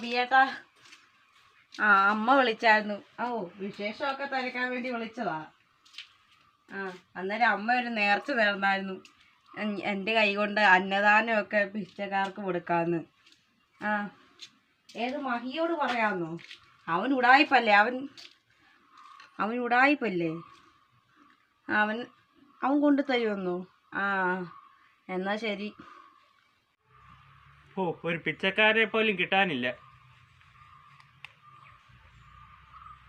അഭിയേട്ടാ ആ അമ്മ വിളിച്ചായിരുന്നു. ഓ വിശേഷമൊക്കെ തിരക്കാൻ വേണ്ടി വിളിച്ചതാ. ആ അന്നേരം അമ്മ ഒരു നേർച്ച നേർന്നായിരുന്നു എൻ- എന്റെ കൈ കൊണ്ട് അന്നദാനമൊക്കെ പിച്ചക്കാർക്ക് കൊടുക്കാന്ന്. ആ ഏത് മഹിയോട് പറയാമെന്നോ അവൻ ഉടായിപ്പല്ലേ? അവൻ അവൻ ഉടായിപ്പല്ലേ? അവൻ അവൻ കൊണ്ടു തരുമെന്നോ? ആ എന്നാ ശരി. ഓ ഒരു പിച്ചക്കാരെ പോലും കിട്ടാനില്ല.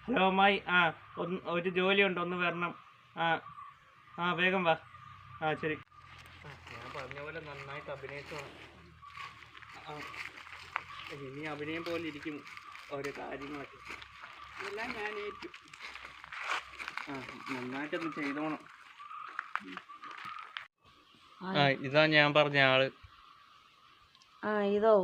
ഹലോ അമ്മായി ആ ഒന്ന് ഒരു ഉണ്ട് ഒന്ന് വരണം. ആ ആ വേഗം വാ. ആ ശരി. ഞാൻ പറഞ്ഞ പോലെ നന്നായിട്ട് അഭിനയിച്ചോളാം ഇനി അഭിനയം പോലെ ഇരിക്കും ഓരോ കാര്യങ്ങളൊക്കെ. എല്ലാം ഞാൻ ഏറ്റു. ആ നന്നായിട്ടൊന്ന് ചെയ്തോണം. ആ ഇതാ ഞാൻ പറഞ്ഞ ആൾ. ആ ഇതോ.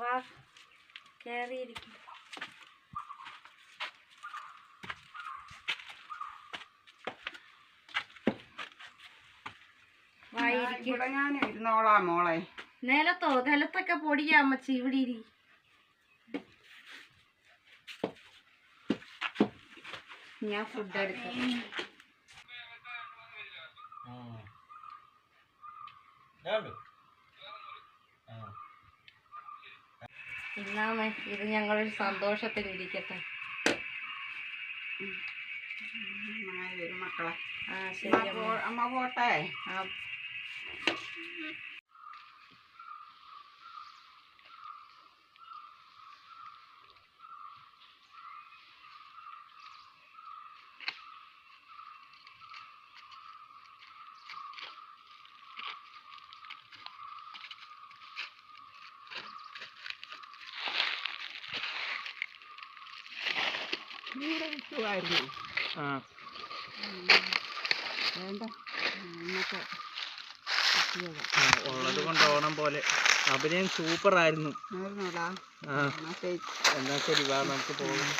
വാ കേറിയിരിക്കും ഇവിടെ ഞാൻ ഇരുന്നോളാ മോളെ. നിലത്തോ? നിലത്തൊക്കെ പൊടിയാ അമ്മച്ചി. ഇവിടെ ഇരി. ഞാൻ ഫുഡ് എടുക്കാം. ഇന്നാമേ ഇത് ഞങ്ങളൊരു വരും മക്കളെ അമ്മ പോട്ടെ ആ ഇവിടെ ആ. വേണ്ട. ഇന്നത്തെ പറ്റിയതാ. ഉള്ളത് കൊണ്ട് ഓണം പോലെ. അഭിനയം സൂപ്പർ ആയിരുന്നു. എന്നാ ശരി വാ നമുക്ക് പോകാം.